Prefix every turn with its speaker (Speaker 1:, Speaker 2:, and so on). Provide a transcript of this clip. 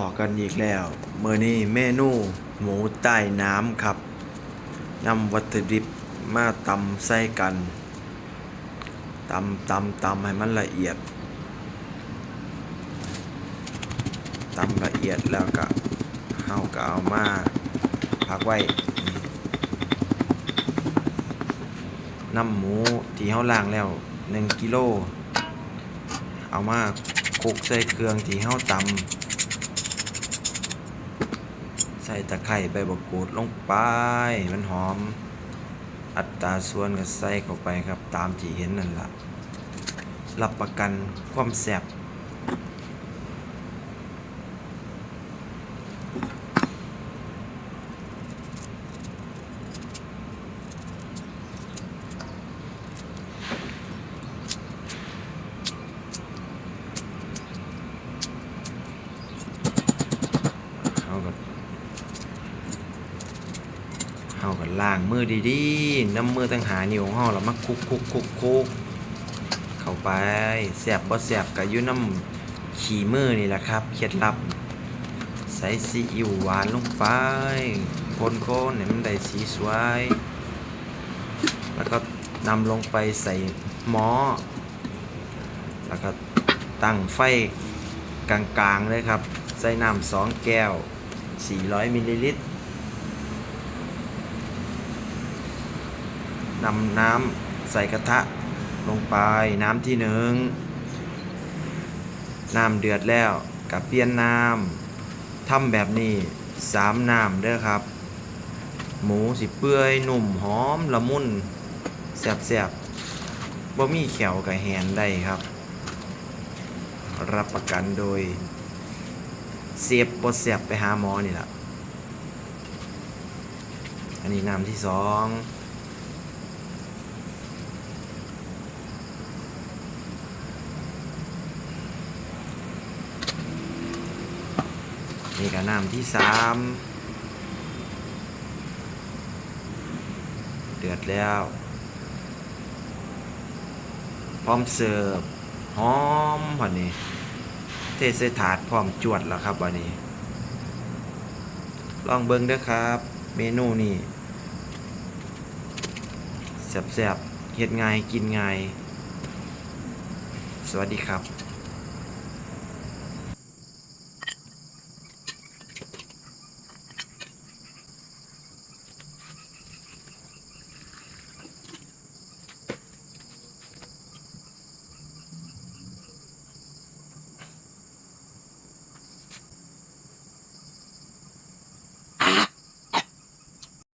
Speaker 1: อกันอีกแล้วเมื่อนี้เมนูหมูใต้น้ำครับนำวัตถุดิบมาตำใส่กันตำตำตำให้มันละเอียดตำละเอียดแล้วก็เฮาก็เอามาพักไว้น้ำหมูที่เฮาล้างแล้ว1กิโลเอามาคลุกใส่เครื่องที่เฮาตำ ส่ตะไคร้ใบบักกูดลงไป มันหอม อัตราส่วนก็ใส่เข้าไปครับ ตามที่เห็นนั่นละรับประกันความแซ่บ เอากับล้างมือดีๆน้ำมือตั้งหานิ้วของเฮาแล้วมาคุกคุกคุกคุกเข้าไปแซ่บบ่แซ่บก็อยู่น้ำขี้มือนี่แหละครับเคล็ดลับ ใส่ซีอิ๊วหวานลงไป คนๆให้มันได้สีสวย แล้วก็นำลงไปใส่หม้อแล้วก็ตั้งไฟกลางๆเลยครับ ใส่น้ำสองแก้ว 400มิลลิลิตร นำน้ำใส่กระทะลงไปน้ำที่หนึ่งน้ำเดือดแล้วกับเปลี่ยนน้ำทำแบบนี้สามน้ำเด้อครับ หมูสิเปื่อยหนุ่มหอมละมุนแซ่บๆบ่มีแขวกับแหนได้ครับ รับประกันโดยเสียบบดเสียบไปหาหมอนี่แหละอันนี้น้ำที่สอง นี่ก็น้ำที่สามเดือดแล้ว พร้อมเสิร์ฟหอมวันนี้ เทใส่ถาดพร้อมจวดแล้วครับวันนี้ ลองเบิ้งด้อครับ เมนูนี่แซ่บๆเฮ็ดง่ายกินง่าย สวัสดีครับ